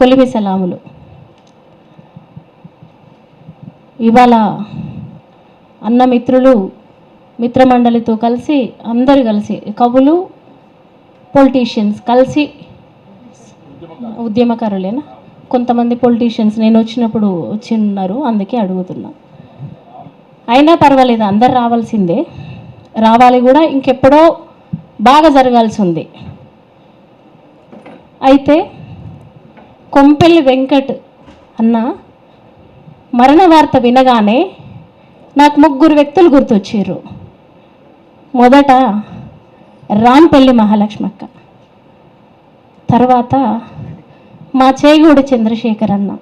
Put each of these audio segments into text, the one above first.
కొలిమి సలాములు. ఇవాళ అన్న మిత్రులు మిత్రమండలితో కలిసి అందరు కలిసి కవులు పొలిటీషియన్స్ కలిసి ఉద్యమకారులేనా? కొంతమంది పొలిటీషియన్స్ నేను వచ్చినప్పుడు వచ్చి ఉన్నారు అందుకే అడుగుతున్నా. అయినా పర్వాలేదు అందరు రావాల్సిందే. రావాలి కూడా ఇంకెప్పుడో బాగా జరగాల్సి ఉంది. అయితే కొంపెల్లి వెంకట్ అన్న మరణ వార్త వినగానే నాకు ముగ్గురు వ్యక్తులు గుర్తొచ్చారు. మొదట రాంపల్లి మహాలక్ష్మక్క తర్వాత మా చేగూడి చంద్రశేఖర్ అన్న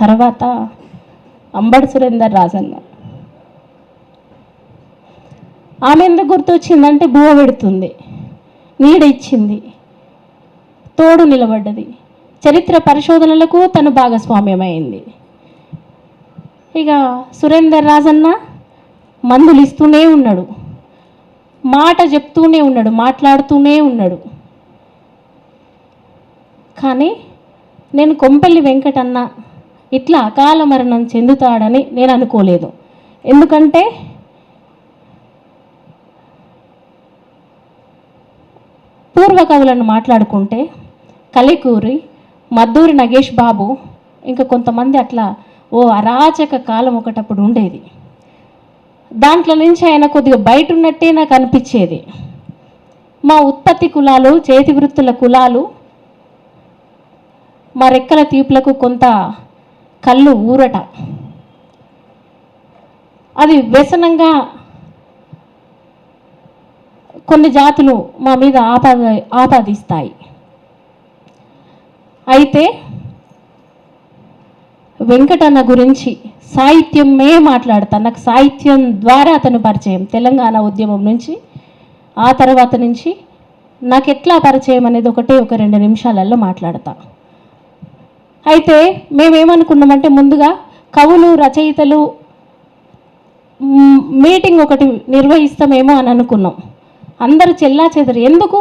తర్వాత అంబడి సురేందర్ రాజన్న ఆమె ఎందుకు గుర్తొచ్చిందంటే బువ పెడుతుంది నీడ ఇచ్చింది తోడు నిలబడ్డది. చరిత్ర పరిశోధనలకు తను భాగస్వామ్యమైంది. ఇక సురేందర్ రాజన్న మందులు ఇస్తూనే ఉన్నాడు. మాట చెప్తూనే ఉన్నాడు మాట్లాడుతూనే ఉన్నాడు. కానీ నేను కొంపల్లి వెంకటన్న ఇట్లా అకాల మరణం చెందుతాడని నేను అనుకోలేదు. ఎందుకంటే పూర్వ కవులను మాట్లాడుకుంటే కలికూరి మద్దూరి నగేష్ బాబు ఇంకా కొంతమంది అట్లా ఓ అరాచక కాలం ఒకటప్పుడు ఉండేది. దాంట్లో నుంచి ఆయన కొద్దిగా బయట ఉన్నట్టే నాకు అనిపించేది. మా ఉత్పత్తి కులాలు చేతి వృత్తుల కులాలు మా రెక్కల తీపులకు కొంత కళ్ళు ఊరట. అది వ్యసనంగా కొన్ని జాతులు మా మీద ఆపాద ఆపాదిస్తాయి. అయితే వెంకటన్న గురించి సాహిత్యమే మాట్లాడతాను నాకు సాహిత్యం ద్వారా అతను పరిచయం. తెలంగాణ ఉద్యమం నుంచి ఆ తర్వాత నుంచి నాకు ఎట్లా పరిచయం అనేది ఒకటే ఒక రెండు నిమిషాలలో మాట్లాడతా. అయితే మేమేమనుకున్నామంటే ముందుగా కవులు రచయితలు మీటింగ్ ఒకటి నిర్వహిస్తామేమో అని అనుకున్నాం. అందరు చెల్లా చెదరు. ఎందుకు?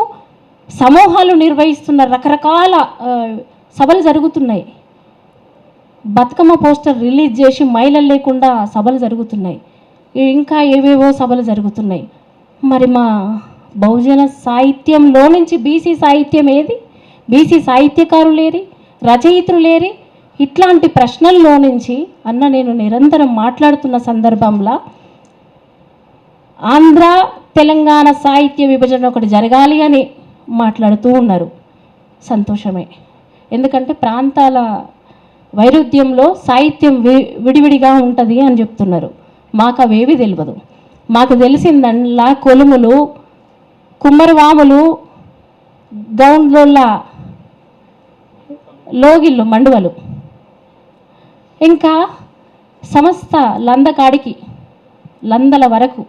సమూహాలు నిర్వహిస్తున్న రకరకాల సభలు జరుగుతున్నాయి. బతుకమ్మ పోస్టర్ రిలీజ్ చేసి మహిళలు లేకుండా సభలు జరుగుతున్నాయి. ఇంకా ఏవేవో సభలు జరుగుతున్నాయి. మరి మా బహుజన సాహిత్యంలో నుంచి బీసీ సాహిత్యం ఏది? బీసీ సాహిత్యకారులేరి రచయిత్రులేరి ఇట్లాంటి ప్రశ్నల్లో నుంచి అన్న నేను నిరంతరం మాట్లాడుతున్న సందర్భంలో ఆంధ్ర తెలంగాణ సాహిత్య విభజన ఒకటి జరగాలి అని మాట్లాడుతూ ఉన్నారు. సంతోషమే. ఎందుకంటే ప్రాంతాల వైరుధ్యంలో సాహిత్యం వి విడివిడిగా ఉంటుంది అని చెప్తున్నారు. మాకు అవేవి తెలియదు మాకు తెలిసిందల్లా కొలుములు కుమ్మరవాములు గౌండ్లోళ్ళ లోగిళ్ళు మండువలు. ఇంకా సమస్త లందకాడికి లందల వరకు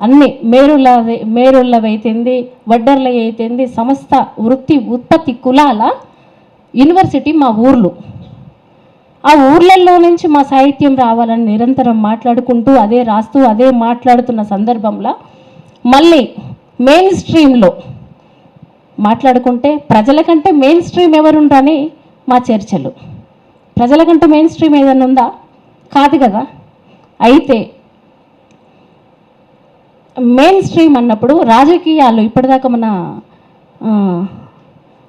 అన్ని మేరుల మేరుళ్ళవైతేంది వడ్డర్ల అయితేంది సమస్త వృత్తి ఉత్పత్తి కులాల యూనివర్సిటీ మా ఊర్లు. ఆ ఊర్లలో నుంచి మా సాహిత్యం రావాలని నిరంతరం మాట్లాడుకుంటూ అదే రాస్తూ అదే మాట్లాడుతున్న సందర్భంలో మళ్ళీ మెయిన్ స్ట్రీమ్లో మాట్లాడుకుంటే ప్రజల కంటే మెయిన్ స్ట్రీమ్ ఎవరుండని మా చర్చలు. ప్రజల కంటే మెయిన్ స్ట్రీమ్ ఏదైనా ఉందా కాదు కదా. అయితే మెయిన్ స్ట్రీమ్ అన్నప్పుడు రాజకీయాలు ఇప్పటిదాకా మన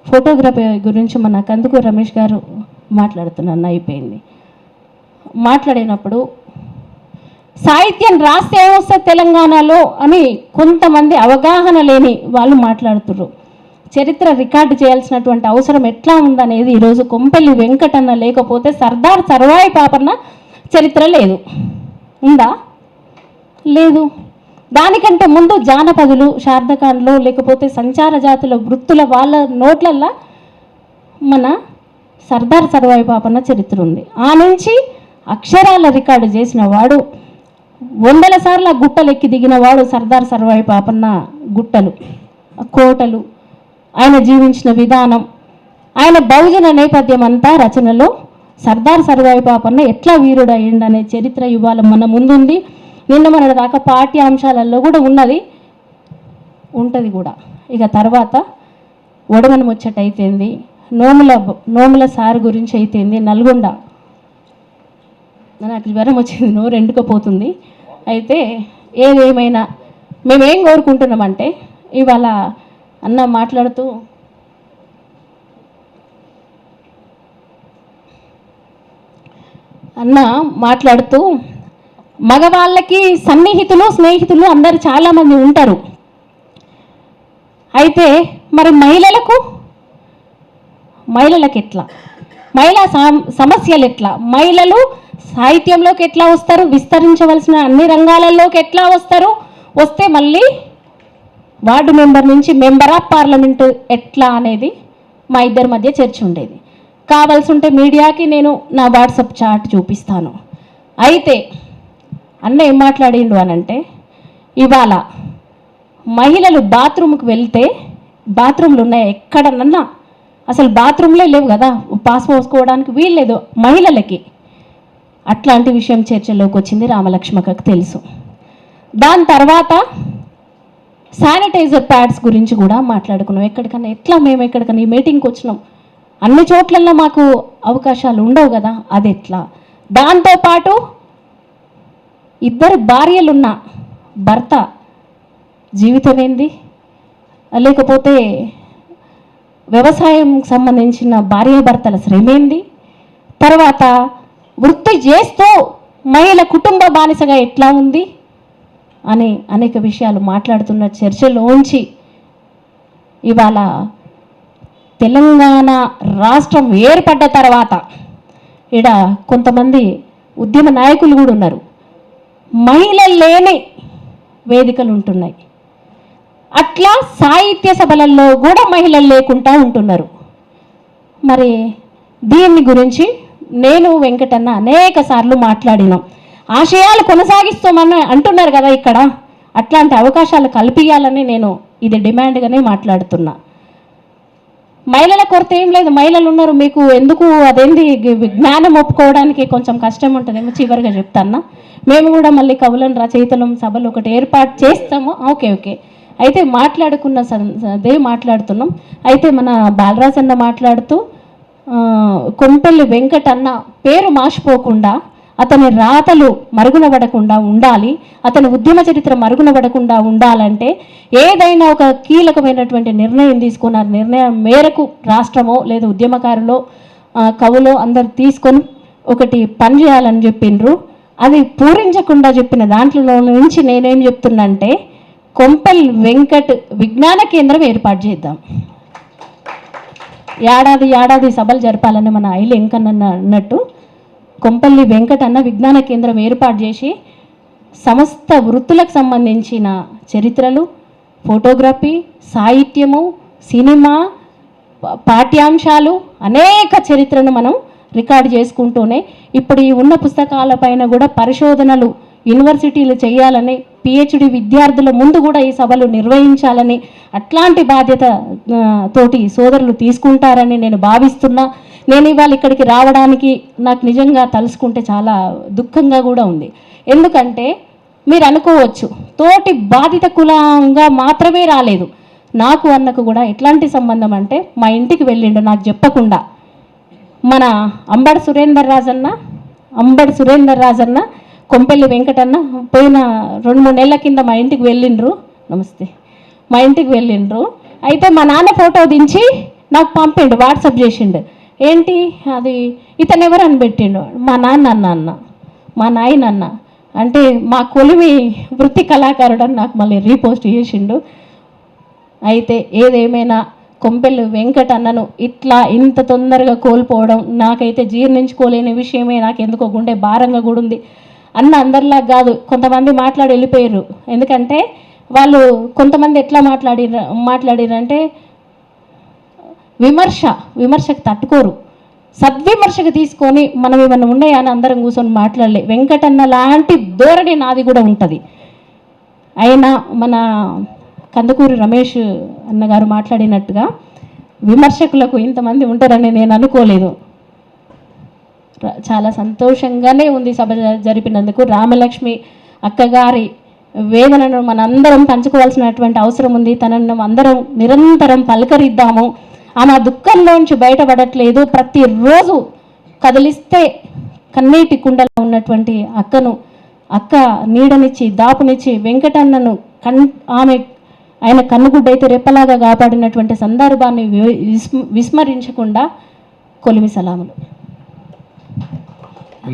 ఫోటోగ్రఫీ గురించి మన కందుకు రమేష్ గారు మాట్లాడుతున్నాను అయిపోయింది. మాట్లాడినప్పుడు సాహిత్యం రాస్తే ఏమొస్తుంది తెలంగాణలో అని కొంతమంది అవగాహన లేని వాళ్ళు మాట్లాడుతుర్రు. చరిత్ర రికార్డు చేయాల్సినటువంటి అవసరం ఎట్లా ఉందనేది ఈరోజు కొంపెల్లి వెంకటన్న లేకపోతే సర్దార్ సర్వాయి పాపన్న చరిత్ర లేదు. ఉందా? లేదు. దానికంటే ముందు జానపదులు శారదకాండలు లేకపోతే సంచార జాతుల వృత్తుల వాళ్ళ నోట్లల్లో మన సర్దార్ సర్వాయి పాపన్న చరిత్ర ఉంది. ఆ నుంచి అక్షరాల రికార్డు చేసిన వాడు వందల సార్లు ఆ గుట్టలు ఎక్కి దిగిన వాడు సర్దార్ సర్వాయి పాపన్న గుట్టలు కోటలు. ఆయన జీవించిన విధానం ఆయన బహుజన నేపథ్యం అంతా రచనలో సర్దార్ సర్వాయి పాపన్న ఎట్లా వీరుడు అయ్యిండనే చరిత్ర ఇవాళ మన ముందుంది. నిన్న మన దాకా పాఠ్యాంశాలలో కూడా ఉన్నది. ఉంటుంది కూడా. ఇక తర్వాత ఒడమని ముచ్చటైతేంది నోముల నోముల సార్ గురించి అయితేంది నల్గొండ. నాకు జ్వరం వచ్చింది నోరు ఎండుకపోతుంది. అయితే ఏదేమైనా మేమేం కోరుకుంటున్నామంటే ఇవాళ అన్న మాట్లాడుతూ అన్న మాట్లాడుతూ మగవాళ్ళకి సన్నిహితులు స్నేహితులు అందరు చాలామంది ఉంటారు. అయితే మరి మహిళలకు? మహిళలకు ఎట్లా? మహిళా సమస్యలు ఎట్లా? మహిళలు సాహిత్యంలోకి ఎట్లా వస్తారు? విస్తరించవలసిన అన్ని రంగాలలోకి ఎట్లా వస్తారు? వస్తే మళ్ళీ వార్డు మెంబర్ నుంచి మెంబర్ ఆఫ్ పార్లమెంటు ఎట్లా అనేది మా ఇద్దరి మధ్య చర్చ ఉండేది. కావాల్సి ఉంటే మీడియాకి నేను నా వాట్సాప్ చాట్ చూపిస్తాను. అయితే అన్న ఏం మాట్లాడిండు అని అంటే ఇవాళ మహిళలు బాత్రూమ్కి వెళ్తే బాత్రూమ్లు ఉన్నాయి ఎక్కడనన్నా? అసలు బాత్రూమ్లే లేవు కదా పాస్ పోసుకోవడానికి వీల్లేదు మహిళలకి. అట్లాంటి విషయం చర్చలోకి వచ్చింది రామలక్ష్మకకు తెలుసు. దాని తర్వాత శానిటైజర్ ప్యాడ్స్ గురించి కూడా మాట్లాడుకున్నాం. ఎక్కడికన్నా ఎట్లా మేము ఎక్కడికన్నా ఈ మీటింగ్కి వచ్చినాం? అన్ని చోట్లల్లో మాకు అవకాశాలు ఉండవు కదా అది ఎట్లా? దాంతోపాటు ఇద్దరు భార్యలున్న భర్త జీవితం ఏంది లేకపోతే వ్యవసాయం సంబంధించిన భార్యాభర్తల శ్రమేంది? తర్వాత వృత్తి చేస్తూ మహిళ కుటుంబ బానిసగా ఎట్లా ఉంది? అని అనేక విషయాలు మాట్లాడుతున్న చర్చలోంచి ఇవాళ తెలంగాణ రాష్ట్రం ఏర్పడ్డ తర్వాత ఈడ కొంతమంది ఉద్యమ నాయకులు కూడా ఉన్నారు. మహిళలు లేని వేదికలు ఉంటున్నాయి అట్లా సాహిత్య సభలలో కూడా మహిళలు లేకుండా ఉంటున్నారు. మరి దీన్ని గురించి నేను వెంకటన్న అనేక సార్లు మాట్లాడినాం. ఆశయాలు కొనసాగిస్తామని అంటున్నారు కదా ఇక్కడ. అట్లాంటి అవకాశాలు కల్పించాలని నేను ఇది డిమాండ్గానే మాట్లాడుతున్నా. మహిళల కొరత ఏం లేదు. మహిళలు ఉన్నారు. మీకు ఎందుకు అదేంది? జ్ఞానం ఒప్పుకోవడానికి కొంచెం కష్టం ఉంటుందేమో చివరిగా చెప్తాన్నా. మేము కూడా మళ్ళీ కవులను రచయితలం సభలు ఒకటి ఏర్పాటు చేస్తాము. Okay okay. అయితే మాట్లాడుకున్న అదే మాట్లాడుతున్నాం. అయితే మన బాలరాజ్ అన్న మాట్లాడుతూ కొంపల్లి వెంకటన్న పేరు మార్చిపోకుండా అతని రాతలు మరుగున పడకుండా ఉండాలి అతని ఉద్యమ చరిత్ర మరుగున పడకుండా ఉండాలంటే ఏదైనా ఒక కీలకమైనటువంటి నిర్ణయం తీసుకున్న నిర్ణయం మేరకు రాష్ట్రమో లేదా ఉద్యమకారులో కవులో అందరు తీసుకొని ఒకటి పని చేయాలని చెప్పిండ్రు. అది పూరించకుండా చెప్పిన దాంట్లో నుంచి నేనేం చెప్తున్నా అంటే వెంకట్ విజ్ఞాన కేంద్రం ఏర్పాటు చేద్దాం. ఏడాది ఏడాది సభలు జరపాలని మన ఐలు ఎంకన్న అన్నట్టు కొంపల్లి వెంకటన్న విజ్ఞాన కేంద్రం ఏర్పాటు చేసి సమస్త వృత్తులకు సంబంధించిన చరిత్రలు ఫోటోగ్రఫీ సాహిత్యము సినిమా పాఠ్యాంశాలు అనేక చరిత్రను మనం రికార్డు చేసుకుంటూనే ఇప్పుడు ఈ ఉన్న పుస్తకాలపైన కూడా పరిశోధనలు యూనివర్సిటీలు చేయాలని పిహెచ్డి విద్యార్థుల ముందు కూడా ఈ సభలు నిర్వహించాలని అట్లాంటి బాధ్యత తోటి సోదరులు తీసుకుంటారని నేను భావిస్తున్నా. నేను ఇవాళ ఇక్కడికి రావడానికి నాకు నిజంగా తలుసుకుంటే చాలా దుఃఖంగా కూడా ఉంది. ఎందుకంటే మీరు అనుకోవచ్చు తోటి బాధిత కులంగా మాత్రమే రాలేదు. నాకు అన్నకు కూడా ఎట్లాంటి సంబంధం అంటే మా ఇంటికి వెళ్ళిండు నాకు చెప్పకుండా. మన అంబడి సురేందర్ రాజన్న అంబడి సురేందర్ రాజన్న కొంపెల్లి వెంకటన్న పోయిన రెండు మూడు నెలల కింద మా ఇంటికి వెళ్ళిండ్రు. నమస్తే. మా ఇంటికి వెళ్ళిండ్రు. అయితే మా నాన్న ఫోటో దించి నాకు పంపిండు వాట్సాప్ చేసిండు. ఏంటి? అది ఇతను ఎవరు అని పెట్టిండు? మా నాన్న అన్న అన్న. మా నాయన అన్న. అంటే మా కొలిమి వృత్తి కళాకారుడు అని నాకు మళ్ళీ రీపోస్ట్ చేసిండు. అయితే ఏదేమైనా కొంపెల్లు వెంకట అన్నను ఇట్లా ఇంత తొందరగా కోల్పోవడం నాకైతే జీర్ణించుకోలేని విషయమే నాకు ఎందుకో గుండె భారంగా కూడా ఉంది అన్న అందరిలా కాదు. కొంతమంది మాట్లాడి వెళ్ళిపోయారు ఎందుకంటే వాళ్ళు కొంతమంది ఎట్లా మాట్లాడి మాట్లాడారంటే విమర్శ విమర్శకు తట్టుకోరు. సద్విమర్శకు తీసుకొని మనం ఏమన్నా ఉన్నాయా అని అందరం కూర్చొని మాట్లాడలే. వెంకటన్న లాంటి ధోరణి నాది కూడా ఉంటుంది. అయినా మన కందుకూరి రమేష్ అన్నగారు మాట్లాడినట్టుగా విమర్శకులకు ఇంతమంది ఉంటారని నేను అనుకోలేదు. చాలా సంతోషంగానే ఉంది సభ జరిపినందుకు. రామలక్ష్మి అక్కగారి వేదనను మనందరం పంచుకోవాల్సినటువంటి అవసరం ఉంది. తనను అందరం నిరంతరం పలకరిద్దాము. ఆమె ఆ దుఃఖంలోంచి బయటపడట్లేదు. ప్రతిరోజు కదిలిస్తే కన్నీటి కుండలో ఉన్నటువంటి అక్కను అక్క నీడనిచ్చి దాపునిచ్చి వెంకటన్నను కన్ ఆమె ఆయన కన్నుగుడ్డైతే రెప్పలాగా కాపాడినటువంటి సందర్భాన్ని వి- విస్మ- విస్మరించకుండా కొలిమి సలాములు.